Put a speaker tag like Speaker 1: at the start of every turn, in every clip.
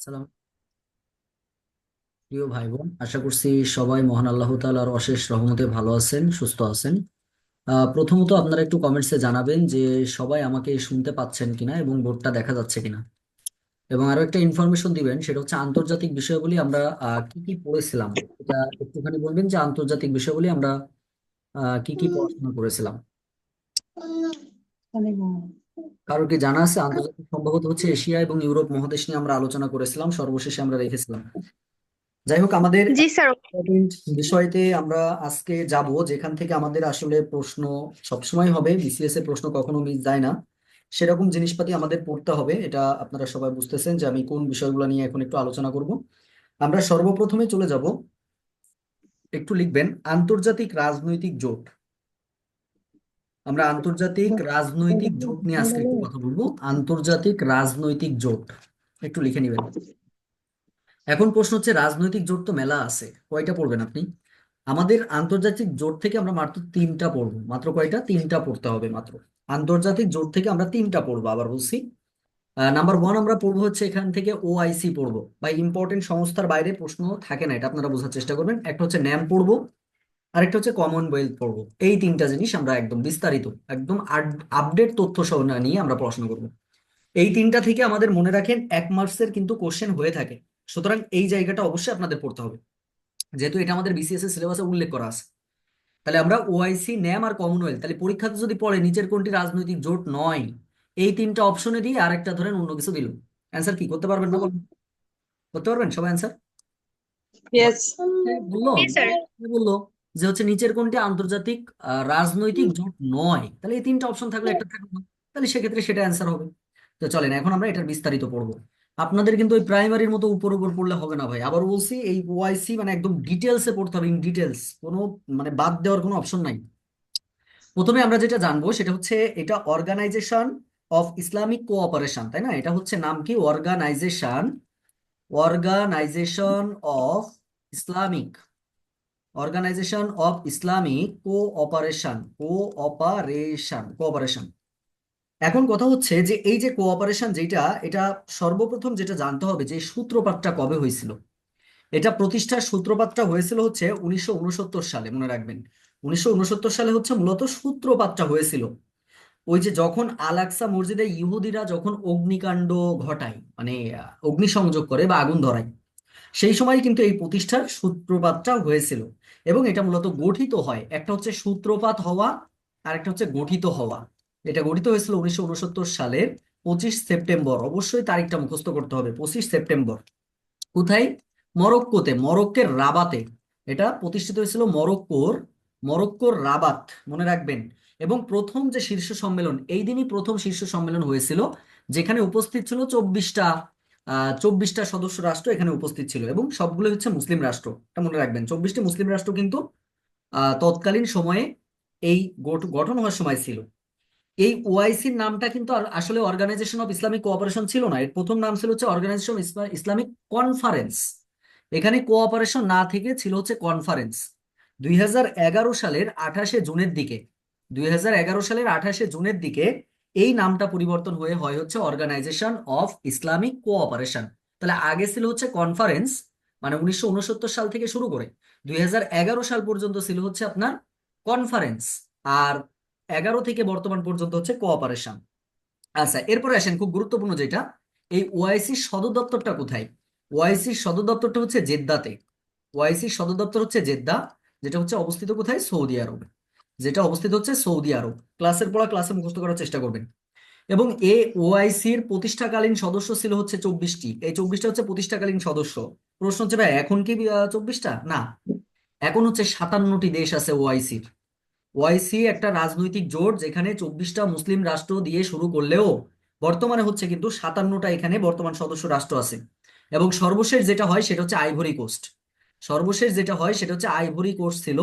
Speaker 1: সালাম প্রিয় ভাই বোন, আশা করছি সবাই মহান আল্লাহ তাআলার অশেষ রহমতে ভালো আছেন, সুস্থ আছেন। প্রথমত আপনারা একটু কমেন্টসে জানাবেন যে সবাই আমাকে শুনতে পাচ্ছেন কিনা এবং বোর্ডটা দেখা যাচ্ছে কিনা। এবং আরও একটা ইনফরমেশন দিবেন, সেটা হচ্ছে আন্তর্জাতিক বিষয়গুলি আমরা কি কি পড়েছিলাম? এটা একটুখানি বলবেন যে আন্তর্জাতিক বিষয়গুলি আমরা কি কি পড়াশোনা করেছিলাম? কারোর কি জানা আছে? আন্তর্জাতিক সম্ভবত হচ্ছে এশিয়া এবং ইউরোপ মহাদেশ নিয়ে আমরা আলোচনা করেছিলাম সর্বশেষে আমরা রেখেছিলাম। যাই হোক আমাদের
Speaker 2: জি স্যার।
Speaker 1: বিষয়তে আমরা আজকে যাব যেখান থেকে আমাদের আসলে প্রশ্ন সবসময় হবে। বিসিএস এ প্রশ্ন কখনো মিস যায় না। সেরকম জিনিসপাতি আমাদের পড়তে হবে এটা আপনারা সবাই বুঝতেছেন যে আমি কোন বিষয়গুলো নিয়ে এখন একটু আলোচনা করব। আমরা সর্বপ্রথমে চলে যাব। একটু লিখবেন আন্তর্জাতিক রাজনৈতিক জোট। আমরা আন্তর্জাতিক রাজনৈতিক জোট নিয়ে আজকে একটু কথা বলব। আন্তর্জাতিক রাজনৈতিক জোট। একটু লিখে নেবেন। এখন প্রশ্ন হচ্ছে, রাজনৈতিক জোট তো মেলা আছে, কয়টা পড়বেন আপনি? আমাদের আন্তর্জাতিক জোট থেকে আমরা মাত্র তিনটা পড়ব, মাত্র কয়টা? তিনটা পড়তে হবে মাত্র। আন্তর্জাতিক জোট থেকে আমরা তিনটা পড়ব আবার বলছি। নাম্বার ওয়ান আমরা পড়ব হচ্ছে এখান থেকে ওআইসি পড়ব। বা ইম্পর্টেন্ট সংস্থার বাইরে প্রশ্ন থাকে না, এটা আপনারা বোঝার চেষ্টা করবেন। একটা হচ্ছে ন্যাম পড়ব। আরেকটা হচ্ছে কমনওয়েলথ পড়ব এই তিনটা জিনিস আমরা একদম বিস্তারিত একদম আপডেট তথ্য সহ না নিয়ে আমরা পড়াশোনা করব। এই তিনটা থেকে আমাদের মনে রাখেন এক মার্কসের কিন্তু কোশ্চেন হয়ে থাকে। সুতরাং এই জায়গাটা অবশ্যই আপনাদের পড়তে হবে। যেহেতু এটা আমাদের বিসিএস এর সিলেবাসে উল্লেখ করা আছে। তাহলে আমরা ওআইসি ন্যাম আর কমনওয়েলথ তাহলে পরীক্ষাতে যদি পড়ে নিচের কোনটি রাজনৈতিক জোট নয় এই তিনটা অপশনে দিয়ে আর একটা ধরেন অন্য কিছু দিল। অ্যান্সার কি করতে পারবেন না বলুন? করতে পারবেন? সবাই অ্যান্সার বলল? বলল? যে হচ্ছে নিচের কোনটি আন্তর্জাতিক রাজনৈতিক জোট নয়। তাহলে এই তিনটা অপশন থাকলে একটা থাকবে তাহলে সেক্ষেত্রে সেটা অ্যান্সার হবে। তো চলেন এখন আমরা এটার বিস্তারিত পড়ব। আপনাদের কিন্তু ওই প্রাইমারির মতো উপর উপর পড়লে হবে না ভাই। আবার বলছি এই ওআইসি মানে একদম ডিটেলসে পড়তে হবে ইন ডিটেলস কোনো মানে বাদ দেওয়ার কোনো অপশন নাই। প্রথমে আমরা যেটা জানব সেটা হচ্ছে এটা অর্গানাইজেশন অফ ইসলামিক কোঅপারেশন তাই না? এটা হচ্ছে নাম কি? Organisation organisation of Islamic organisation of Islamic cooperation cooperation cooperation এখন কথা হচ্ছে যে এই যে কোঅপারেশন যেটা, এটা সর্বপ্রথম যেটা জানতে হবে যে সূত্রপাতটা কবে হয়েছিল। এটা প্রতিষ্ঠার সূত্রপাতটা হয়েছিল হচ্ছে উনিশশো উনসত্তর সালে, মনে রাখবেন। উনিশশো উনসত্তর সালে হচ্ছে মূলত সূত্রপাতটা হয়েছিল। ওই যে যখন আল আকসা মসজিদে ইহুদিরা যখন অগ্নিকাণ্ড ঘটায় মানে অগ্নিসংযোগ করে বা আগুন ধরায় সেই সময় কিন্তু এই প্রতিষ্ঠার সূত্রপাতটা হয়েছিল এবং এটা মূলত গঠিত হয়। একটা হচ্ছে সূত্রপাত হওয়া আর একটা হচ্ছে গঠিত হওয়া। এটা গঠিত হয়েছিল উনিশশো সালের পঁচিশ সেপ্টেম্বর। অবশ্যই তারিখটা মুখস্থ করতে হবে, পঁচিশ সেপ্টেম্বর। কোথায়? মরক্কোতে, মরক্কের রাবাতে। এটা প্রতিষ্ঠিত হয়েছিল মরক্কোর মরক্কোর রাবাত, মনে রাখবেন। এবং প্রথম যে শীর্ষ সম্মেলন, এই দিনই প্রথম শীর্ষ সম্মেলন হয়েছিল, যেখানে উপস্থিত ছিল চব্বিশটা চব্বিশটা সদস্য রাষ্ট্র এখানে উপস্থিত ছিল এবং সবগুলো হচ্ছে মুসলিম রাষ্ট্র। এটা মনে রাখবেন, চব্বিশটি মুসলিম রাষ্ট্র কিন্তু তৎকালীন সময়ে এই গঠন হওয়ার সময় ছিল। এই ওআইসির নামটা কিন্তু আসলে অর্গানাইজেশন অফ ইসলামিক কোঅপারেশন ছিল না। এর প্রথম নাম ছিল হচ্ছে অর্গানাইজেশন ইসলামিক কনফারেন্স এখানে কোঅপারেশন না থেকে ছিল হচ্ছে কনফারেন্স দুই হাজার এগারো সালের আঠাশে জুনের দিকে, দুই হাজার এগারো সালের আঠাশে জুনের দিকে এই নামটা পরিবর্তন হয়ে হয় হচ্ছে অর্গানাইজেশন অফ ইসলামিক কোঅপারেশন তাহলে আগে ছিল হচ্ছে কনফারেন্স মানে উনিশশো উনসত্তর সাল থেকে শুরু করে। দুই হাজার এগারো সাল পর্যন্ত ছিল হচ্ছে আপনার কনফারেন্স আর এগারো থেকে বর্তমান পর্যন্ত হচ্ছে কোঅপারেশন আচ্ছা এরপরে আসেন খুব গুরুত্বপূর্ণ যেটা, এই ওআইসির সদর দপ্তরটা কোথায়? ওআইসির সদর দপ্তরটা হচ্ছে জেদ্দাতে। ওআইসির সদর দপ্তর হচ্ছে জেদ্দা, যেটা হচ্ছে অবস্থিত কোথায়? সৌদি আরবে। যেটা অবস্থিত হচ্ছে সৌদি আরব। ক্লাসের পড়া ক্লাসে মুখস্থ করার চেষ্টা করবেন। এবং এ ওআইসির প্রতিষ্ঠাকালীন সদস্য ছিল হচ্ছে চব্বিশটি। এই চব্বিশটা হচ্ছে প্রতিষ্ঠাকালীন সদস্য। প্রশ্ন হচ্ছে, ভাই, এখন কি চব্বিশটা? না। এখন হচ্ছে সাতান্নটি দেশ আছে ওআইসির। ওআইসি একটা রাজনৈতিক জোট যেখানে চব্বিশটা মুসলিম রাষ্ট্র দিয়ে শুরু করলেও বর্তমানে হচ্ছে কিন্তু সাতান্নটা এখানে বর্তমান সদস্য রাষ্ট্র আছে। এবং সর্বশেষ যেটা হয় সেটা হচ্ছে আইভরি কোস্ট। সর্বশেষ যেটা হয় সেটা হচ্ছে আইভরি কোস্ট ছিল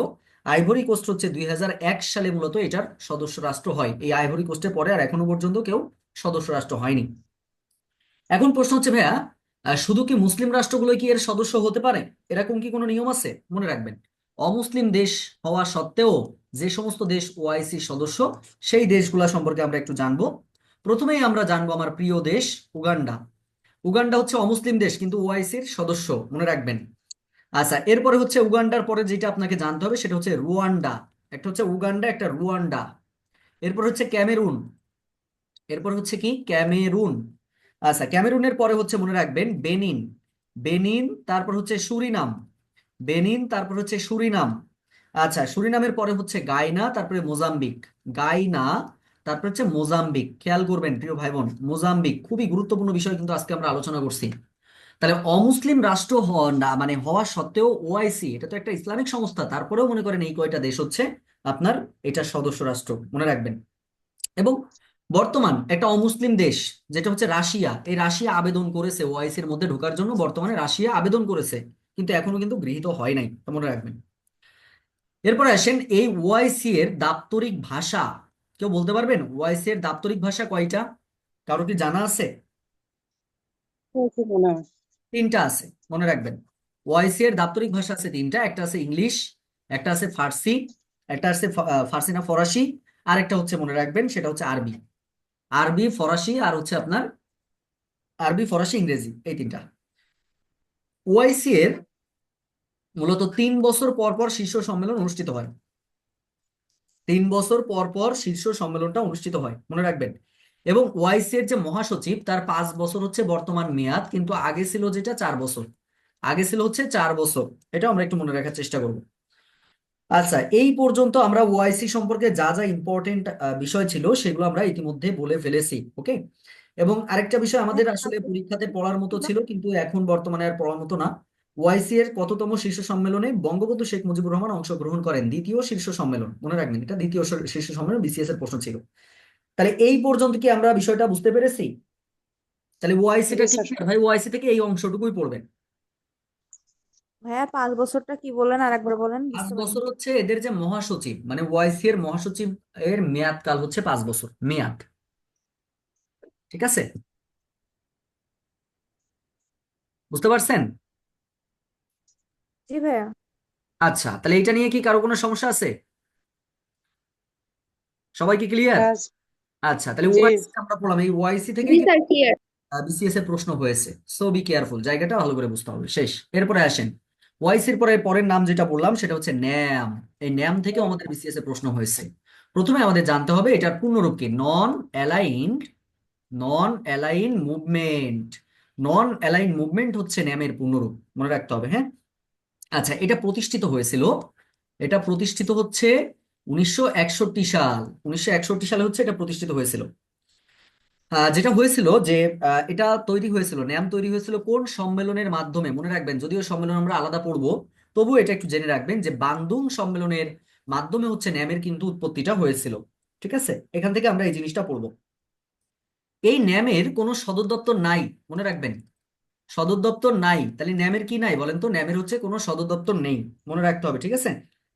Speaker 1: আইভরি কোস্ট হচ্ছে দুই হাজার এক সালে মূলত এটার সদস্য রাষ্ট্র হয়। এই আইভরি কোস্টের পরে আর এখনও পর্যন্ত কেউ সদস্য রাষ্ট্র হয়নি। এখন প্রশ্ন হচ্ছে, ভাইয়া শুধু কি মুসলিম রাষ্ট্রগুলো কি এর সদস্য হতে পারে? এরকম কি কোনো নিয়ম আছে? মনে রাখবেন, অমুসলিম দেশ হওয়া সত্ত্বেও যে সমস্ত দেশ ওআইসি সদস্য, সেই দেশগুলা সম্পর্কে আমরা একটু জানব। প্রথমেই আমরা জানব আমার প্রিয় দেশ উগান্ডা। উগান্ডা হচ্ছে অমুসলিম দেশ, কিন্তু ওআইসির সদস্য, মনে রাখবেন। আচ্ছা এরপরে হচ্ছে উগান্ডার পরে যেটা আপনাকে জানতে হবে সেটা হচ্ছে রুয়ান্ডা। একটা হচ্ছে উগান্ডা, একটা রুয়ান্ডা। এরপর হচ্ছে ক্যামেরুন। এরপর হচ্ছে কি? ক্যামেরুন। আচ্ছা ক্যামেরুনের পরে হচ্ছে মনে রাখবেন বেনিন। বেনিন, তারপর হচ্ছে সুরিনাম। বেনিন, তারপর হচ্ছে সুরিনাম। আচ্ছা সুরিনামের পরে হচ্ছে গাইনা, তারপরে মোজাম্বিক। গাইনা, তারপর হচ্ছে মোজাম্বিক। খেয়াল করবেন, প্রিয় ভাই বোন মোজাম্বিক। খুবই গুরুত্বপূর্ণ বিষয় কিন্তু আজকে আমরা আলোচনা করছি। তাহলে অমুসলিম রাষ্ট্র হওয়া না মানে হওয়া সত্ত্বেও ওআইসি এটা তো একটা ইসলামিক সংস্থা, তারপরেও মনে করেন এই কয়টা দেশ হচ্ছে আপনার এটা সদস্য রাষ্ট্র, মনে রাখবেন। এবং বর্তমান একটা অমুসলিম দেশ, যেটা হচ্ছে রাশিয়া, এই রাশিয়া আবেদন করেছে ওআইসি এর মধ্যে ঢোকার জন্য, বর্তমানে রাশিয়া আবেদন করেছে, কিন্তু এখনও কিন্তু গৃহীত হয় নাই মনে রাখবেন। এরপরে আসেন, এই ওআইসি এর দাপ্তরিক ভাষা, কেউ বলতে পারবেন? ওআইসি এর দাপ্তরিক ভাষা কয়টা? কারও কি জানা আছে? তিনটা আছে, মনে রাখবেন। ওআইসি এর দাপ্তরিক ভাষা আছে তিনটা, একটা আছে ইংলিশ একটা আছে ফার্সি একটা আছে ফার্সি না ফরাসি আর একটা হচ্ছে মনে রাখবেন, সেটা হচ্ছে আরবি আরবি ফরাসি আর হচ্ছে আপনার আরবি ফরাসি ইংরেজি, এই তিনটা। ওআইসি এর মূলত তিন বছর পর পর শীর্ষ সম্মেলন অনুষ্ঠিত হয়। তিন বছর পর পর শীর্ষ সম্মেলনটা অনুষ্ঠিত হয়, মনে রাখবেন। এবং ওআইসি এর যে মহাসচিব তার পাঁচ বছর হচ্ছে বর্তমান মেয়াদ কিন্তু আগে ছিল যেটা চার বছর। আগে ছিল হচ্ছে চার বছর। এটা আমরা একটু মনে রাখার চেষ্টা করব। আচ্ছা এই পর্যন্ত আমরা ওআইসি সম্পর্কে যা যা ইম্পর্টেন্ট বিষয় ছিল সেগুলো আমরা ইতিমধ্যে বলে ফেলেছি ওকে এবং আরেকটা বিষয় আমাদের আসলে পরীক্ষাতে পড়ার মতো ছিল কিন্তু এখন বর্তমানে আর পড়ার মতো না। ওআইসি এর কততম শীর্ষ সম্মেলনে বঙ্গবন্ধু শেখ মুজিবুর রহমান অংশগ্রহণ করেন দ্বিতীয় শীর্ষ সম্মেলন। মনে রাখবেন এটা দ্বিতীয় শীর্ষ সম্মেলন বিসিএস এর প্রশ্ন ছিল। তাহলে এই পর্যন্ত কি আমরা বিষয়টা বুঝতে পেরেছি? তাহলে ওআইসিটা
Speaker 2: স্যার।
Speaker 1: ভাই ওআইসি থেকে এই অংশটুকুই পড়বেন।
Speaker 3: ভাইয়া পাঁচ বছরটা কি বললেন আর একবার বলেন
Speaker 1: পাঁচ বছর হচ্ছে এদের যে মহাসচিব মানে ওআইসি এর মহাসচিব এর মেয়াদ কাল হচ্ছে পাঁচ বছর মেয়াদ। ঠিক আছে? বুঝতে পারছেন?
Speaker 3: জি ভাইয়া।
Speaker 1: আচ্ছা তাহলে এটা নিয়ে কি কারও কোনো সমস্যা আছে? সবাই কি ক্লিয়ার আচ্ছা তাহলে
Speaker 2: জি।
Speaker 1: ওআইসি আমরা পড়লাম এই ওআইসি থেকে
Speaker 3: জি স্যার ক্লিয়ার
Speaker 1: বিসিএস এর প্রশ্ন হয়েছে। সো বি কেয়ারফুল জায়গাটা ভালো করে বুঝতে হবে। শেষ। এরপরে আসেন। ওআইসির পরে পরের নাম যেটা বললাম সেটা হচ্ছে ন্যাম এই ন্যাম থেকেও আমাদের বিসিএস এর প্রশ্ন হয়েছে। প্রথমে আমাদের জানতে হবে এটার পূর্ণরূপ কি? Non aligned non align movement non align movement হচ্ছে ন্যামের পূর্ণরূপ। মনে রাখতে হবে হ্যাঁ? আচ্ছা এটা প্রতিষ্ঠিত হয়েছিল। এটা প্রতিষ্ঠিত হচ্ছে উনিশশো একষট্টি সাল, উনিশশো একষট্টি সালে হচ্ছে এটা প্রতিষ্ঠিত হয়েছিল। যেটা হয়েছিল যে এটা তৈরি হয়েছিল, ন্যাম তৈরি হয়েছিল কোন সম্মেলনের মাধ্যমে? মনে রাখবেন, যদিও সম্মেলন আমরা আলাদা পড়ব তবু এটা একটু জেনে রাখবেন যে বান্দুং সম্মেলনের মাধ্যমে হচ্ছে ন্যামের কিন্তু উৎপত্তিটা হয়েছিল। ঠিক আছে? এখান থেকে আমরা এই জিনিসটা পড়ব। এই ন্যামের কোনো সদর দপ্তর নাই, মনে রাখবেন। সদর দপ্তর নাই, তাহলে ন্যামের কি নাই বলেন তো? ন্যামের হচ্ছে কোনো সদর দপ্তর নেই, মনে রাখতে হবে, ঠিক আছে?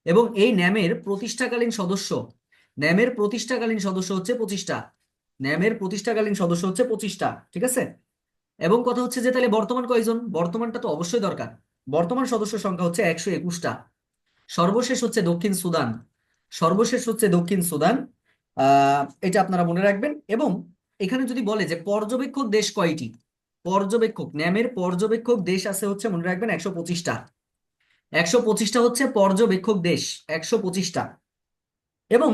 Speaker 1: এবং এই ন্যামের প্রতিষ্ঠাকালীন সদস্য। ন্যামের প্রতিষ্ঠাকালীন সদস্য হচ্ছে পঁচিশটা। ন্যামের প্রতিষ্ঠাকালীন সদস্য হচ্ছে পঁচিশটা, ঠিক আছে? এবং কথা হচ্ছে যে তাহলে বর্তমান কয়জন? বর্তমানটা তো অবশ্যই দরকার। বর্তমান সদস্য সংখ্যা হচ্ছে একশো একুশটা। সর্বশেষ হচ্ছে দক্ষিণ সুদান। সর্বশেষ হচ্ছে দক্ষিণ সুদান। এটা আপনারা মনে রাখবেন। এবং এখানে যদি বলে যে পর্যবেক্ষক দেশ কয়টি? পর্যবেক্ষক, ন্যামের পর্যবেক্ষক দেশ আছে হচ্ছে মনে রাখবেন একশো পঁচিশটা। একশো পঁচিশটা হচ্ছে পর্যবেক্ষক দেশ, একশো পঁচিশটা। এবং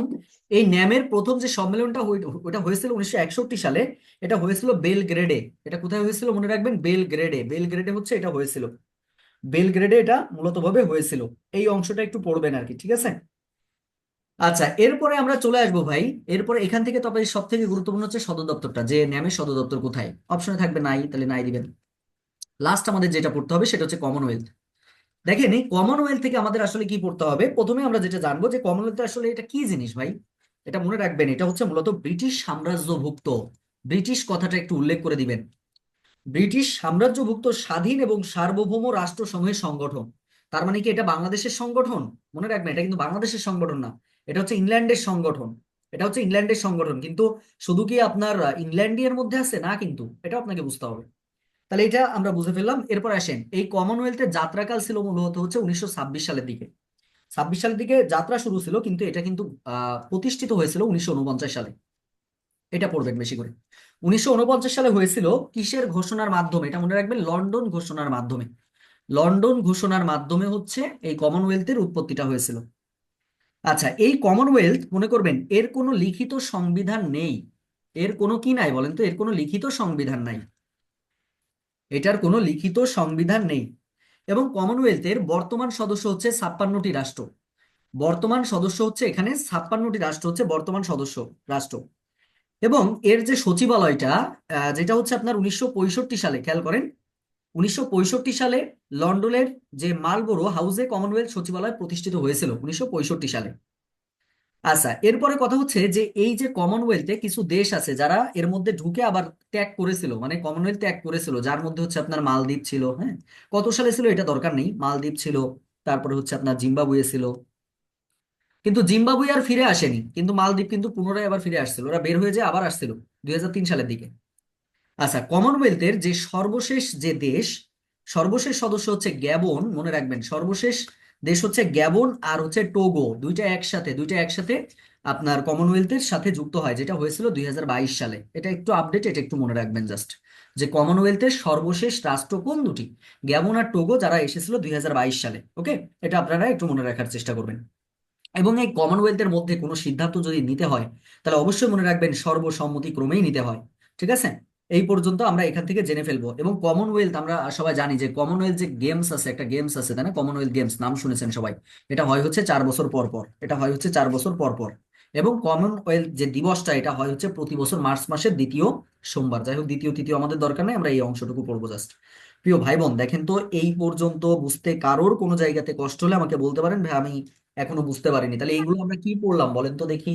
Speaker 1: এই ন্যামের প্রথম যে সম্মেলনটা ওটা হয়েছিল উনিশশো একষট্টি সালে, এটা হয়েছিল বেলগ্রেডে। এটা কোথায় হয়েছিল মনে রাখবেন? বেলগ্রেডে। বেলগ্রেডে হচ্ছে এটা হয়েছিল। বেলগ্রেডে এটা মূলত ভাবে হয়েছিল। এই অংশটা একটু পড়বেন আর কি, ঠিক আছে? আচ্ছা এরপরে আমরা চলে আসব ভাই। এরপরে এখান থেকে তবে সব থেকে গুরুত্বপূর্ণ হচ্ছে সদর দপ্তরটা, যে ন্যামের সদর দপ্তর কোথায়? অপশনে থাকবে নাই, তাহলে নাই দিবেন। লাস্ট আমাদের যেটা পড়তে হবে সেটা হচ্ছে কমনওয়েলথ দেখেন এই কমনওয়েলথ থেকে আমাদের আসলে কি পড়তে হবে? প্রথমে আমরা যেটা জানব যে কমনওয়েলথ আসলে এটা কি জিনিস ভাই? এটা মনে রাখবেন এটা হচ্ছে মূলত ব্রিটিশ সাম্রাজ্যভুক্ত। ব্রিটিশ কথাটা একটু উল্লেখ করে দিবেন। ব্রিটিশ সাম্রাজ্যভুক্ত স্বাধীন এবং সার্বভৌম রাষ্ট্রসমূহের সংগঠন। তার মানে কি এটা বাংলাদেশের সংগঠন? মনে রাখবেন এটা কিন্তু বাংলাদেশের সংগঠন না। এটা হচ্ছে ইংল্যান্ডের সংগঠন। এটা হচ্ছে ইংল্যান্ডের সংগঠন। কিন্তু শুধু কি আপনার আহ, ইংল্যান্ডের মধ্যে আছে? না কিন্তু এটা আপনাকে বুঝতে হবে। তাহলে এটা আমরা বুঝে ফেললাম। এরপর আসেন, এই কমনওয়েলথের যাত্রাকাল ছিল মূলত হচ্ছে উনিশশো ছাব্বিশ সালের দিকে। ছাব্বিশ সালের দিকে যাত্রা শুরু ছিল, কিন্তু এটা কিন্তু প্রতিষ্ঠিত হয়েছিল উনিশশো উনপঞ্চাশ সালে। এটা পড়বেন বেশি করে। উনিশশো উনপঞ্চাশ সালে হয়েছিল কিসের ঘোষণার মাধ্যমে? এটা মনে রাখবেন, লন্ডন ঘোষণার মাধ্যমে। লন্ডন ঘোষণার মাধ্যমে হচ্ছে এই কমনওয়েলথের উৎপত্তিটা হয়েছিল। আচ্ছা এই কমনওয়েলথ মনে করবেন, এর কোনো লিখিত সংবিধান নেই। এর কোনো কি নাই বলেন তো? এর কোনো লিখিত সংবিধান নাই। এটার কোনো লিখিত সংবিধান নেই। এবং কমনওয়েলথের বর্তমান সদস্য হচ্ছে ছাপ্পান্নটি রাষ্ট্র। বর্তমান সদস্য হচ্ছে এখানে ছাপ্পান্নটি রাষ্ট্র হচ্ছে বর্তমান সদস্য রাষ্ট্র। এবং এর যে সচিবালয়টা যেটা হচ্ছে আপনার উনিশশো পঁয়ষট্টি সালে, খেয়াল করেন, উনিশশো পঁয়ষট্টি সালে লন্ডনের যে মালবোরো হাউসে কমনওয়েলথ সচিবালয় প্রতিষ্ঠিত হয়েছিল, উনিশশো পঁয়ষট্টি সালে। আচ্ছা এরপরে কথা হচ্ছে যে এই যে কমনওয়েলথে কিছু দেশ আছে যারা এর মধ্যে ঢুকে আবার ত্যাগ করেছিল মানে কমনওয়েলথ ত্যাগ করেছিল, যার মধ্যে হচ্ছে আপনার মালদ্বীপ ছিল হ্যাঁ? কত সালে ছিল এটা দরকার নেই, মালদ্বীপ ছিল, তারপরে হচ্ছে আপনার জিম্বাবুয়ে ছিল। কিন্তু জিম্বাবুয়ে আর ফিরে আসেনি, কিন্তু মালদ্বীপ কিন্তু পুনরায় আবার ফিরে আসছিল, ওরা বের হয়ে যায় আবার আসছিল দুই হাজার তিন সালের দিকে। আচ্ছা কমনওয়েলথের যে সর্বশেষ যে দেশ, সর্বশেষ সদস্য হচ্ছে গ্যাবন মনে রাখবেন, সর্বশেষ দেশ হচ্ছে গ্যাবন আর হচ্ছে টোগো, দুইটা একসাথে দুইটা একসাথে আপনার কমনওয়েলথের সাথে যুক্ত হয়, যেটা হয়েছিল দু হাজার বাইশ সালে। এটা একটু আপডেট এটা একটু মনে রাখবেন জাস্ট যে কমনওয়েলথের সর্বশেষ রাষ্ট্র কোন দুটি? গ্যাবন আর টোগো যারা এসেছিল দুই হাজার বাইশ সালে ওকে এটা আপনারা একটু মনে রাখার চেষ্টা করবেন। এবং এই কমনওয়েলথের মধ্যে কোনো সিদ্ধান্ত যদি নিতে হয়, তাহলে অবশ্যই মনে রাখবেন সর্বসম্মতিক্রমেই নিতে হয়, ঠিক আছে? এই পর্যন্ত আমরা এখান থেকে জেনে ফেলব। এবং কমনওয়েলথ আমরা সবাই জানি যে কমনওয়েলথ যে গেমস আছে, একটা গেমস আছে, তাই না? কমনওয়েলথ গেমস নাম শুনেছেন সবাই। এটা হয় হচ্ছে চার বছর পর পর। এটা হয় হচ্ছে চার বছর পর পর। এবং কমনওয়েলথ যে দিবসটা, এটা হয় হচ্ছে প্রতি বছর মার্চ মাসের দ্বিতীয় সোমবার। যাই হোক, দ্বিতীয় তৃতীয় আমাদের দরকার নেই, আমরা এই অংশটুকু পড়ব জাস্ট প্রিয় ভাই বোন দেখেন তো এই পর্যন্ত বুঝতে কারোর কোনো জায়গাতে কষ্ট হলে আমাকে বলতে পারেন, ভাই, আমি এখনও বুঝতে পারিনি। তাহলে এইগুলো আমরা কি পড়লাম বলেন তো দেখি।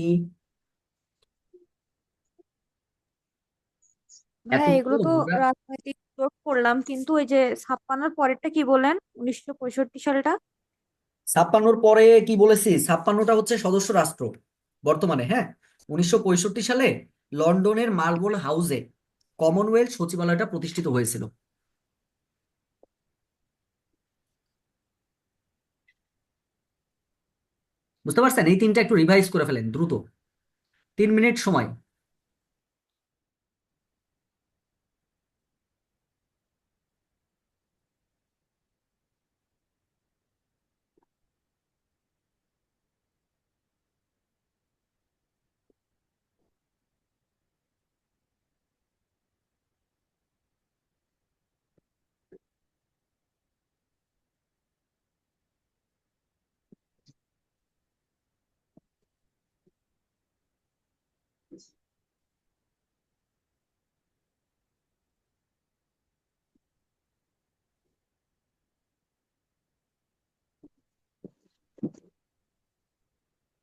Speaker 3: ভাইয়া এগুলো
Speaker 1: এতগুলো
Speaker 3: তো
Speaker 1: আমরা
Speaker 3: রাজনৈতিক জোট করলাম কিন্তু ওই যে ছাপ্পান্নর পরেরটা কি বলেন? উনিশশো পঁয়ষট্টি সালটা
Speaker 1: ছাপ্পান্নর পরে কি বলেছি? ছাপ্পান্নটা হচ্ছে সদস্য রাষ্ট্র বর্তমানে হ্যাঁ? উনিশশো পঁয়ষট্টি সালে লন্ডনের মার্বল হাউসে কমনওয়েলথ সচিবালয়টা প্রতিষ্ঠিত হয়েছিল। বুঝতে পারছেন? এই তিনটা একটু রিভাইজ করে ফেলেন দ্রুত। তিন মিনিট সময়।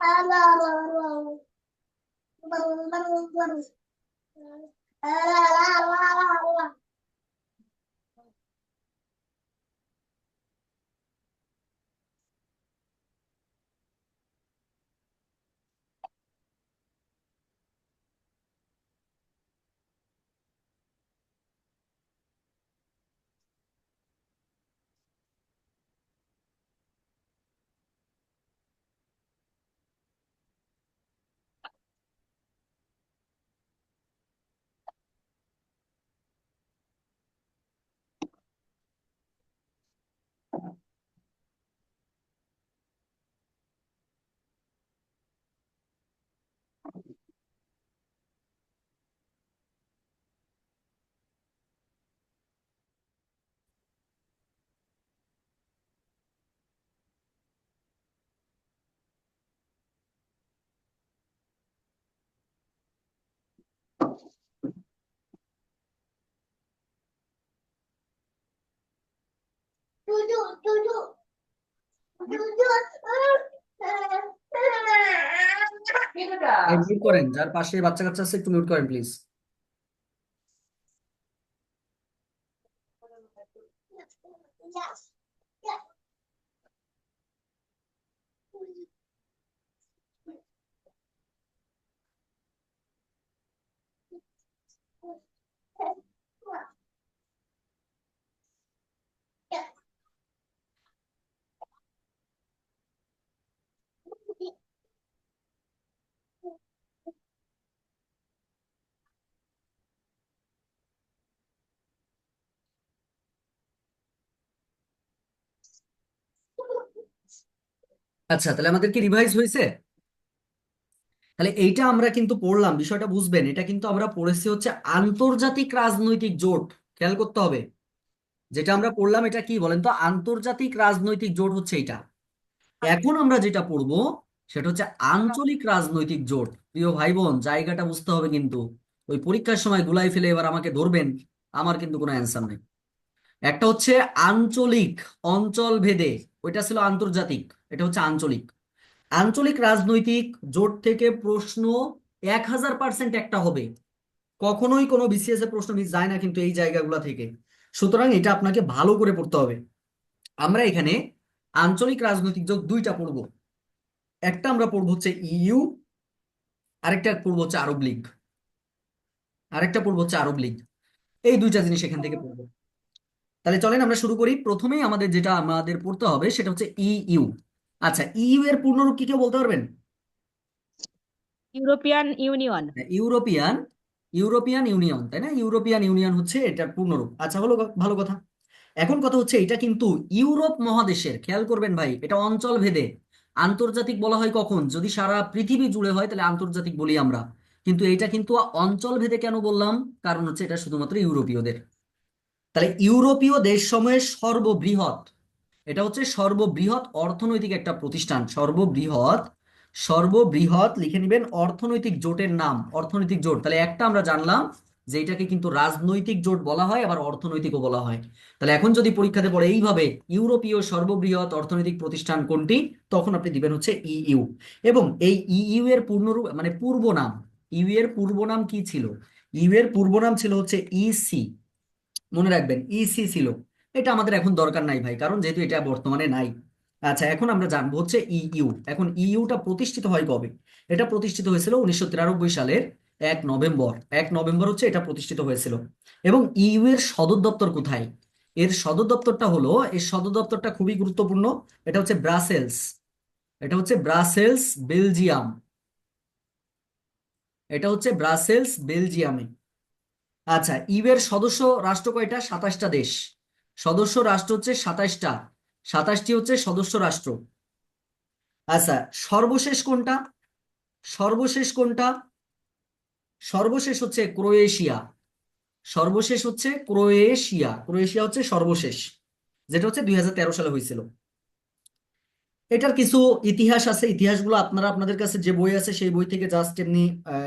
Speaker 1: Halo, মিউট করেন যার পাশে বাচ্চা কাচ্চা আছে একটু মিউট করেন প্লিজ আচ্ছা তাহলে আমাদের কি রিভাইজ হয়েছে? তাহলে এইটা আমরা কিন্তু পড়লাম, বিষয়টা বুঝবেন। এটা কিন্তু আমরা পড়েছি হচ্ছে আন্তর্জাতিক রাজনৈতিক জোট, খেয়াল করতে হবে। যেটা আমরা পড়লাম এটা কি বলেন তো? আন্তর্জাতিক রাজনৈতিক জোট হচ্ছে এটা এখন আমরা যেটা পড়ব, সেটা হচ্ছে আঞ্চলিক রাজনৈতিক জোট। প্রিয় ভাই বোন জায়গাটা বুঝতে হবে কিন্তু। ওই পরীক্ষার সময় গুলাই ফেলে এবার আমাকে ধরবেন, আমার কিন্তু কোনো অ্যান্সার নেই। একটা হচ্ছে আঞ্চলিক অঞ্চল ভেদে ওইটা ছিল আন্তর্জাতিক। এটা হচ্ছে আঞ্চলিক। আঞ্চলিক রাজনৈতিক জোট থেকে প্রশ্ন এক হাজার পার্সেন্ট একটা হবে। কখনোই কোনো বিসিএস এর প্রশ্ন মিস যায় না কিন্তু এই জায়গাগুলো থেকে। সুতরাং এটা আপনাকে ভালো করে পড়তে হবে। আমরা এখানে আঞ্চলিক রাজনৈতিক জোট দুইটা পড়ব। একটা আমরা পড়ব হচ্ছে ইইউ আরেকটা পড়ব হচ্ছে আরব লীগ। আরেকটা পড়ব হচ্ছে আরব লীগ। এই দুইটা জিনিস এখান থেকে পড়ব। তাহলে চলেন আমরা শুরু করি। প্রথমেই আমাদের যেটা আমাদের পড়তে হবে সেটা হচ্ছে ইইউ আচ্ছা ইইউ এর পূর্ণরূপ কি কেউ বলতে পারবেন?
Speaker 4: European Union.
Speaker 1: European European Union তাই না? ইউরোপিয়ান ইউনিয়ন হচ্ছে এটার পূর্ণরূপ। আচ্ছা হলো ভালো কথা। এখন কথা হচ্ছে এটা কিন্তু ইউরোপ মহাদেশের খেয়াল করবেন ভাই এটা অঞ্চল ভেদে। আন্তর্জাতিক বলা হয় কখন? যদি সারা পৃথিবী জুড়ে হয় তাহলে আন্তর্জাতিক বলি আমরা। কিন্তু এটা কিন্তু অঞ্চল ভেদে কেন বললাম? কারণ হচ্ছে এটা শুধুমাত্র ইউরোপীয়দের। তাহলে ইউরোপীয় দেশসমূহের সর্ববৃহৎ এটা হচ্ছে সর্ববৃহৎ অর্থনৈতিক একটা প্রতিষ্ঠান। সর্ববৃহৎ সর্ববৃহৎ লিখে নেবেন অর্থনৈতিক জোটের নাম, অর্থনৈতিক জোট। তাহলে একটা আমরা জানলাম যে এটাকে কিন্তু রাজনৈতিক জোট বলা হয়, আবার অর্থনৈতিকও বলা হয়। তাহলে এখন যদি পরীক্ষাতে পড়ে এইভাবে, ইউরোপীয় সর্ববৃহৎ অর্থনৈতিক প্রতিষ্ঠান কোনটি? তখন আপনি দিবেন হচ্ছে ইইউ। এবং এই ইইউ এর পূর্ণরূপ মানে পূর্ব নাম ইউ এর পূর্ব নাম কি ছিল? ইউ এর পূর্ব নাম ছিল হচ্ছে ইসি। মনে রাখবেন, ইসি ছিল। এটা আমাদের এখন দরকার নাই ভাই, কারণ যেহেতু এটা বর্তমানে নাই। আচ্ছা এখন আমরা জানব হচ্ছে ইইউ এখন ইইউটা প্রতিষ্ঠিত হয় কবে? এটা প্রতিষ্ঠিত হয়েছিল উনিশশো তিরানব্বই সালের এক নভেম্বর। এক নভেম্বর হচ্ছে এটা প্রতিষ্ঠিত হয়েছিল। এবং ইইউ এর সদর দপ্তর কোথায়? এর সদর দপ্তরটা হলো, এর সদর দপ্তরটা খুবই গুরুত্বপূর্ণ। এটা হচ্ছে ব্রাসেলস। এটা হচ্ছে ব্রাসেলস, বেলজিয়াম। এটা হচ্ছে ব্রাসেলস, বেলজিয়ামে। আচ্ছা ইউ এর সদস্য রাষ্ট্র কয়টা? সাতাশটা দেশ। সদস্য রাষ্ট্র হচ্ছে সাতাশটা সাতাশটি হচ্ছে সদস্য রাষ্ট্র। আচ্ছা সর্বশেষ কোনটা? সর্বশেষ কোনটা? সর্বশেষ হচ্ছে ক্রোয়েশিয়া। সর্বশেষ হচ্ছে ক্রোয়েশিয়া। ক্রোয়েশিয়া হচ্ছে সর্বশেষ, যেটা হচ্ছে দুই হাজার তেরো সালে হয়েছিল। এটার কিছু ইতিহাস আছে। ইতিহাসগুলো আপনারা আপনাদের কাছে যে বই আছে সেই বই থেকে জাস্ট এমনি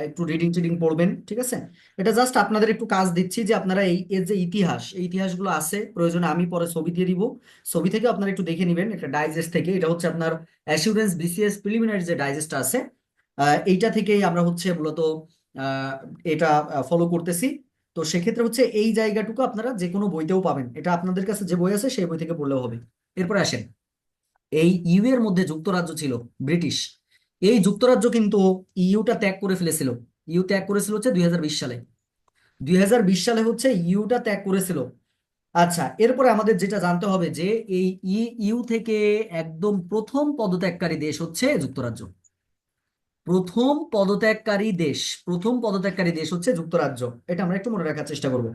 Speaker 1: একটু রিডিং টিডিং পড়বেন, ঠিক আছে? এটা জাস্ট আপনাদের একটু কাজ দিচ্ছি যে আপনারা এই, এর যে ইতিহাস, এই ইতিহাসগুলো আছে, প্রয়োজনে আমি পরে ছবি দিয়ে দিব। ছবি থেকে আপনারা একটু দেখে নেবেন একটা ডাইজেস্ট থেকে। এটা হচ্ছে আপনার অ্যাসিউরেন্স বিসিএস প্রিলিমিনারি যে ডাইজেস্ট আছে এইটা থেকেই আমরা হচ্ছে মূলত এটা ফলো করতেছি। তো সেক্ষেত্রে হচ্ছে এই জায়গাটুকু আপনারা যে কোনো বইতেও পাবেন। এটা আপনাদের কাছে যে বই আছে সেই বই থেকে পড়লেও হবে। এরপরে আসেন। এই ইউ এর মধ্যে যুক্তরাজ্য ছিল, ব্রিটিশ। এই যুক্তরাজ্য কিন্তু ইউটা ত্যাগ করে ফেলেছিল। ইউ ত্যাগ করেছিল হচ্ছে দুই হাজার বিশ সালে। দুই হাজার বিশ সালে হচ্ছে ইউটা ত্যাগ করেছিল। আচ্ছা এরপরে আমাদের যেটা জানতে হবে যে এই ইউ থেকে একদম প্রথম পদত্যাগকারী দেশ হচ্ছে যুক্তরাজ্য। প্রথম পদত্যাগকারী দেশ, প্রথম পদত্যাগকারী দেশ হচ্ছে যুক্তরাজ্য। এটা আমরা একটু মনে রাখার চেষ্টা করব।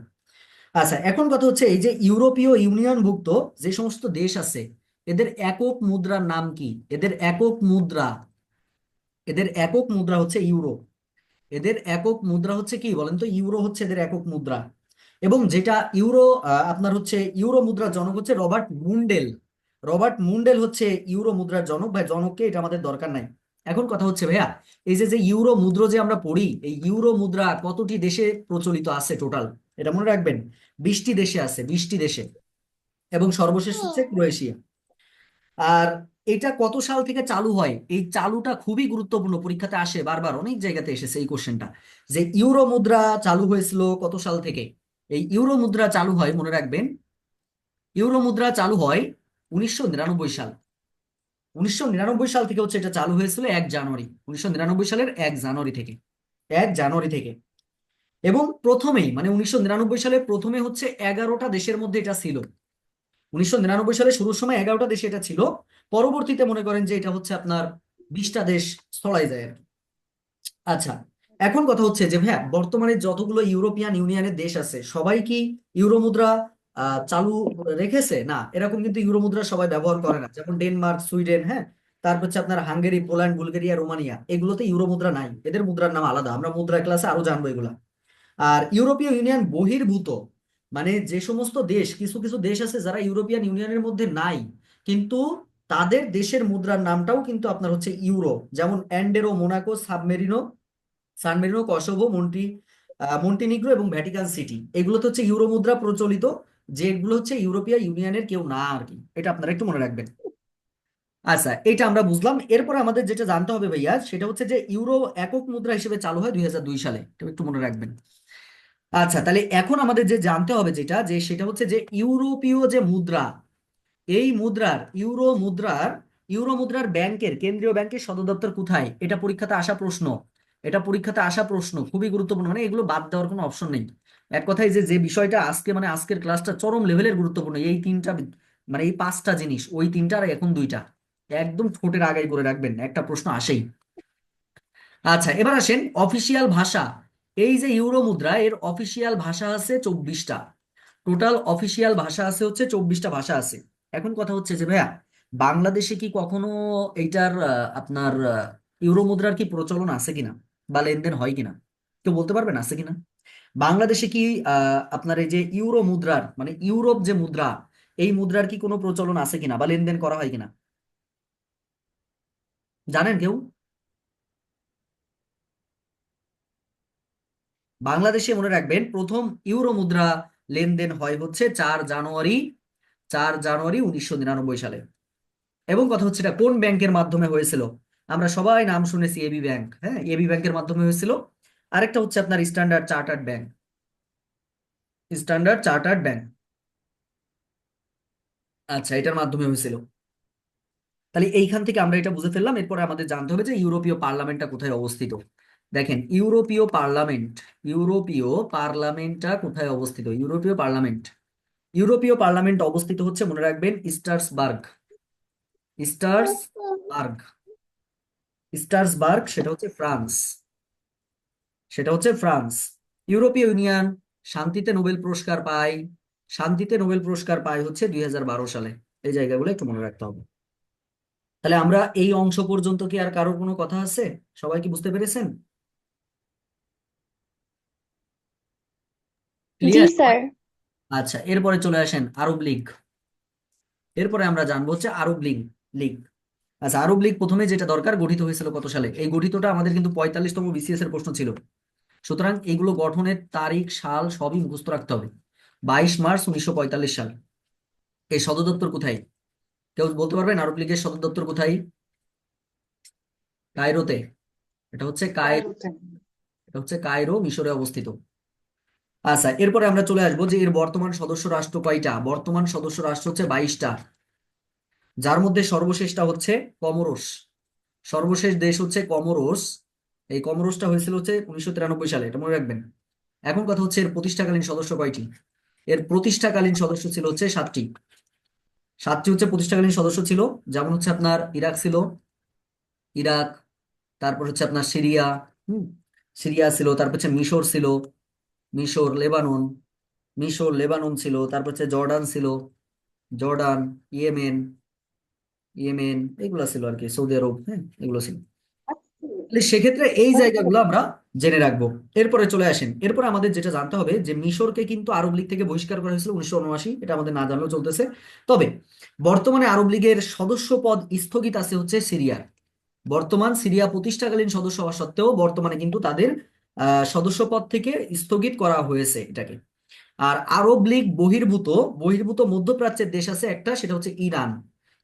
Speaker 1: আচ্ছা এখন কথা হচ্ছে এই যে ইউরোপীয় ইউনিয়নভুক্ত যে সমস্ত দেশ আছে এদের একক মুদ্রার নাম কি? এদের একক মুদ্রা, এদের একক মুদ্রা হচ্ছে ইউরো। এদের একক মুদ্রা হচ্ছে কি বলেন তো? ইউরো হচ্ছে এদের একক মুদ্রা। এবং যেটা ইউরো আপনার হচ্ছে ইউরো মুদ্রার জনক হচ্ছে রবার্ট মুন্ডেল। রবার্ট মুন্ডেল হচ্ছে ইউরো মুদ্রার জনক। ভাই, জনককে এটা আমাদের দরকার নাই। এখন কথা হচ্ছে, ভাইয়া, এই যে যে ইউরো মুদ্রা যে আমরা পড়ি, এই ইউরো মুদ্রা কতটি দেশে প্রচলিত আছে টোটাল এটা মনে রাখবেন, বিশটি দেশে আছে, বিশটি দেশে। এবং সর্বশেষ হচ্ছে ক্রোয়েশিয়া। আর এটা কত সাল থেকে চালু হয়? এই চালুটা খুবই গুরুত্বপূর্ণ, পরীক্ষাতে আসে বারবার, অনেক জায়গাতে এসেছে এই কোশ্চেনটা যে ইউরো মুদ্রা চালু হয়েছিল কত সাল থেকে? এই ইউরো মুদ্রা চালু হয়, মনে রাখবেন, ইউরো মুদ্রা চালু হয় উনিশশো নিরানব্বই সাল। উনিশশো নিরানব্বই সাল থেকে হচ্ছে এটা চালু হয়েছিল এক জানুয়ারি। উনিশশো নিরানব্বই সালের এক জানুয়ারি থেকে। এক জানুয়ারি থেকে। এবং প্রথমেই মানে উনিশশো নিরানব্বই সালে প্রথমে হচ্ছে এগারোটা দেশের মধ্যে এটা ছিল। উনিশশো নিরানব্বই সালে শুরুর সময় এগারোটা দেশে এটা ছিল। পরবর্তীতে মনে করেন যে এটা হচ্ছে আপনার বিশটা দেশ ছড়াই যায় আচ্ছা এখন কথা হচ্ছে যে ভাইয়া বর্তমানে যতগুলো ইউরোপিয়ান ইউনিয়নের দেশ আছে, সবাই কি ইউরো মুদ্রা চালু রেখেছে? না, এরকম কিন্তু ইউরো মুদ্রা সবাই ব্যবহার করে না। যেমন ডেনমার্ক, সুইডেন হ্যাঁ তারপর হচ্ছে আপনার হাঙ্গেরি, পোল্যান্ড, বুলগেরিয়া, রোমানিয়া, এগুলোতে ইউরো মুদ্রা নাই। এদের মুদ্রার নাম আলাদা। আমরা মুদ্রা ক্লাসে আরও জানব এগুলা। আর ইউরোপীয় ইউনিয়ন বহির্ভূত। মানে যে সমস্ত দেশ, কিছু কিছু দেশ আছে যারা ইউরোপিয়ান ইউনিয়নের মধ্যে নাই, কিন্তু তাদের দেশের মুদ্রার নামটাও কিন্তু আপনার হচ্ছে ইউরো। যেমন অ্যান্ডেরো, মোনাকো, সাবমেরিনো San Marino Kosovo, Monty Montenegro এবং ভ্যাটিকান সিটি। এগুলোতে হচ্ছে ইউরো মুদ্রা প্রচলিত, যেগুলো হচ্ছে ইউরোপীয় ইউনিয়নের কেউ না আর কি। এটা আপনারা একটু মনে রাখবেন। আচ্ছা এটা আমরা বুঝলাম। এরপর আমাদের যেটা জানতে হবে ভাইয়া, সেটা হচ্ছে যে ইউরো একক মুদ্রা হিসেবে চালু হয় দুই হাজার দুই সালে। একটু মনে রাখবেন। আচ্ছা তাহলে এখন আমাদের যে জানতে হবে যেটা, যে সেটা হচ্ছে যে ইউরোপীয় যে মুদ্রা, এই মুদ্রার, ইউরো মুদ্রার ইউরো মুদ্রার ব্যাংকের, কেন্দ্রীয় ব্যাংকের সদর দপ্তর কোথায়? এটা পরীক্ষাতে আসা প্রশ্ন। এটা পরীক্ষাতে আসা প্রশ্ন, খুবই গুরুত্বপূর্ণ। মানে এগুলো বাদ দেওয়ার কোনো অপশন নেই। এক কথায় যে যে বিষয়টা আজকে মানে আজকের ক্লাসটা চরম লেভেলের গুরুত্বপূর্ণ। এই তিনটা মানে এই পাঁচটা জিনিস, ওই তিনটা আর এখন দুইটা। একদম ঠোঁটের আগাই করে রাখবেন, একটা প্রশ্ন আসেই। আচ্ছা এবার আসেন অফিসিয়াল ভাষা। এই যে ইউরো মুদ্রা এর অফিসিয়াল ভাষা আছে চব্বিশটা। টোটাল অফিসিয়াল ভাষা আছে হচ্ছে চব্বিশটা ভাষা আছে। এখন কথা হচ্ছে যে, ভাইয়া, বাংলাদেশে কি কখনো এইটার আপনার ইউরো মুদ্রার কি প্রচলন আছে কিনা? বা লেনদেন হয় কিনা? কেউ বলতে পারবেন আছে কিনা? বাংলাদেশে কি আপনার এই যে ইউরো মুদ্রার মানে ইউরোপ যে মুদ্রা, এই মুদ্রার কি কোনো প্রচলন আছে কিনা? বা লেনদেন করা হয় কিনা? জানেন কেউ? বাংলাদেশে মনে রাখবেন, প্রথম ইউরো মুদ্রা লেনদেন হয় হচ্ছে চার জানুয়ারি চার জানুয়ারি উনিশশো নিরানব্বই সালে। এবং কথা হচ্ছে এটা কোন ব্যাংকের মাধ্যমে হয়েছিল? আমরা সবাই নাম শুনেছি এবি ব্যাংক হ্যাঁ? এবি ব্যাংকের মাধ্যমে হয়েছিল। আরেকটা হচ্ছে আপনার Standard Chartered bank. Standard Chartered bank. আচ্ছা এটার মাধ্যমে হয়েছিল। তাহলে এইখান থেকে আমরা এটা বুঝে ফেললাম, এরপরে আমাদের জানতে হবে যে ইউরোপীয় পার্লামেন্টটা কোথায় অবস্থিত। দেখেন, ইউরোপীয় পার্লামেন্ট, ইউরোপীয় পার্লামেন্টটা কোথায় অবস্থিত? ইউরোপীয় পার্লামেন্ট। ইউরোপীয় পার্লামেন্ট অবস্থিত হচ্ছে, মনে রাখবেন স্টার্সবার্গ স্টার্সবার্গ স্টার্সবার্গ সেটা হচ্ছে ফ্রান্স। সেটা হচ্ছে ফ্রান্স। ইউরোপীয় ইউনিয়ন, শান্তিতে নোবেল পুরস্কার পায়। শান্তিতে নোবেল পুরস্কার পায় হচ্ছে দুই হাজার বারো সালে। এই জায়গাগুলো একটু মনে রাখতে হবে। তাহলে আমরা এই অংশ পর্যন্ত কি আর কারোর কোনো কথা আছে? সবাই কি বুঝতে পেরেছেন?
Speaker 4: জি
Speaker 1: ক্লিয়ার
Speaker 4: স্যার।
Speaker 1: আচ্ছা এরপরে চলে আসেন আরব লীগ। এরপরে আমরা জানব হচ্ছে আরব লীগ লীগ। আচ্ছা আরব লীগ প্রথমে যেটা দরকার গঠিত হয়েছিল কত সালে? এই গঠিতটা আমাদের কিন্তু পঁয়তাল্লিশতম বিসিএস এর প্রশ্ন ছিল। সুতরাং এগুলো গঠনের তারিখ সাল সবই মুখস্থ রাখতে হবে। বাইশ মার্চ উনিশশো পঁয়তাল্লিশ সাল। এই সদর দপ্তর কোথায়? কেউ বলতে পারবেন আরব লীগের সদর দপ্তর কোথায়? কায়রোতে। এটা হচ্ছে কায়রো এটা হচ্ছে কায়রো মিশরে অবস্থিত। আচ্ছা এরপরে আমরা চলে আসব যে এর বর্তমান সদস্য রাষ্ট্র কয়টা? বর্তমান সদস্য রাষ্ট্র হচ্ছে বাইশটা। যার মধ্যে সর্বশেষটা হচ্ছে কমোরস। সর্বশেষ দেশ হচ্ছে কমোরস। এই কমোরসটা হয়েছিল হচ্ছে উনিশশো তিরানব্বই সালে, এটা মনে রাখবেন। এখন কথা হচ্ছে এর প্রতিষ্ঠাকালীন সদস্য কয়টি? এর প্রতিষ্ঠাকালীন সদস্য ছিল হচ্ছে সাতটি। সাতটি হচ্ছে প্রতিষ্ঠাকালীন সদস্য ছিল, যেমন হচ্ছে আপনার ইরাক ছিল, ইরাক, তারপর হচ্ছে আপনার সিরিয়া, হুম, সিরিয়া ছিল, তারপর হচ্ছে মিশর ছিল মিশর, লেবানন মিশর, লেবানন ছিল, তারপর হচ্ছে জর্ডান ছিল, জর্ডান, ইয়েমেন ইয়েমেন, এগুলো ছিল আর কি, সৌদি আরব হ্যাঁ এগুলো ছিল। তাহলে সেক্ষেত্রে এই জায়গাগুলো আমরা জেনে রাখব। এরপরে চলে আসেন। এরপরে আমাদের যেটা জানতে হবে, যে মিশরকে কিন্তু আরব লীগ থেকে বহিষ্কার করা হয়েছিল উনিশশো উনআশি, এটা আমাদের না জানলেও চলতেছে। তবে বর্তমানে আরব লীগের সদস্য পদ স্থগিত আছে হচ্ছে সিরিয়ার। বর্তমান সিরিয়া প্রতিষ্ঠাকালীন সদস্য হওয়া সত্ত্বেও বর্তমানে কিন্তু তাদের আহ সদস্য পদ থেকে স্থগিত করা হয়েছে এটাকে। আর আরব লীগ বহির্ভূত বহির্ভূত মধ্যপ্রাচ্যের দেশ আছে একটা, সেটা হচ্ছে ইরান।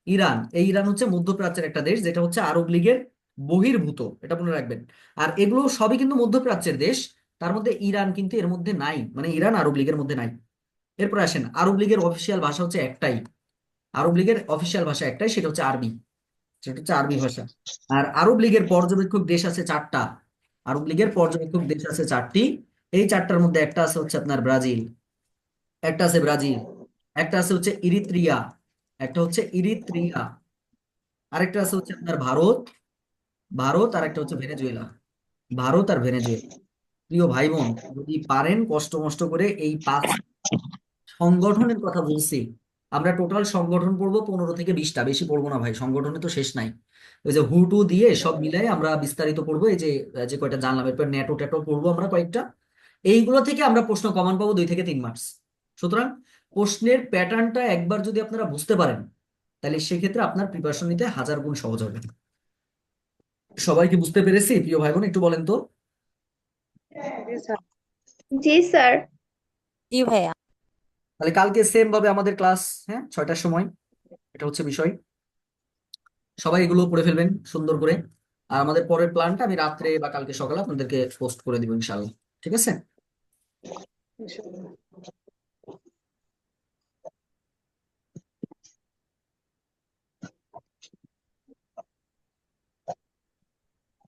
Speaker 1: ইরান, এই ইরান হচ্ছে মধ্যপ্রাচ্যের একটা দেশ, যেটা হচ্ছে আরব লীগের বহির্ভূত, এটা মনে রাখবেন। আর এগুলো সবই কিন্তু মধ্যপ্রাচ্যের দেশ, তার মধ্যে ইরান কিন্তু এর মধ্যে নাই মানে ইরান আরব লীগের মধ্যে নাই। এরপর আসেন, আরব লীগের অফিসিয়াল ভাষা হচ্ছে একটাই। আরব লীগের অফিসিয়াল ভাষা একটাই, সেটা হচ্ছে আরবি। সেটা হচ্ছে আরবি ভাষা। আর আরব লীগের পর্যবেক্ষক দেশ আছে চারটা। আরব লীগের পর্যবেক্ষক দেশ আছে চারটি। এই চারটার মধ্যে একটা আছে হচ্ছে আপনার ব্রাজিল, একটা আছে ব্রাজিল, একটা আছে হচ্ছে ইরিত্রিয়া, একটা হচ্ছে ইরিত্রিয়া, আরেকটা আছে হচ্ছে আপনার ভারত ভারত আর একটা হচ্ছে ভেনেজুয়েলা, ভারত আর ভেনেজুয়েলা। প্রিয় ভাই বোন যদি পারেন কষ্ট মষ্ট করে এই পাঁচ সংগঠনের কথা বলছি আমরা টোটাল সংগঠন পড়ব পনেরো থেকে বিশটা বেশি পড়ব না ভাই সংগঠনে তো শেষ নাই। ওই যে হুটু দিয়ে সব মিলাই আমরা বিস্তারিত পড়ব এই যে যে কয়টা জানলাম এরপর ন্যাটো ট্যাটো পড়ব আমরা কয়েকটা। এইগুলো থেকে আমরা প্রশ্ন কমান পাবো দুই থেকে তিন মার্কস সুতরাং প্রশ্নের প্যাটার্নটা একবার যদি আপনারা বুঝতে পারেন তাহলে সেক্ষেত্রে আপনার প্রিপারেশন নিতে হাজার গুণ সহজ হবে। সবাই কি বুঝতে পেরেছি প্রিয় ভাই বোন একটু বলেন তো।
Speaker 2: জি স্যার।
Speaker 4: জি স্যার।
Speaker 3: জি ভাইয়া।
Speaker 1: তাহলে কালকে সেম ভাবে আমাদের ক্লাস হ্যাঁ ছয়টার সময়। এটা হচ্ছে বিষয়। সবাই এগুলো পড়ে ফেলবেন, সুন্দর করে। আর আমাদের পরের প্ল্যানটা আমি রাত্রে বা কালকে সকালে আপনাদেরকে পোস্ট করে দিব ইনশাল্লাহ ঠিক আছে?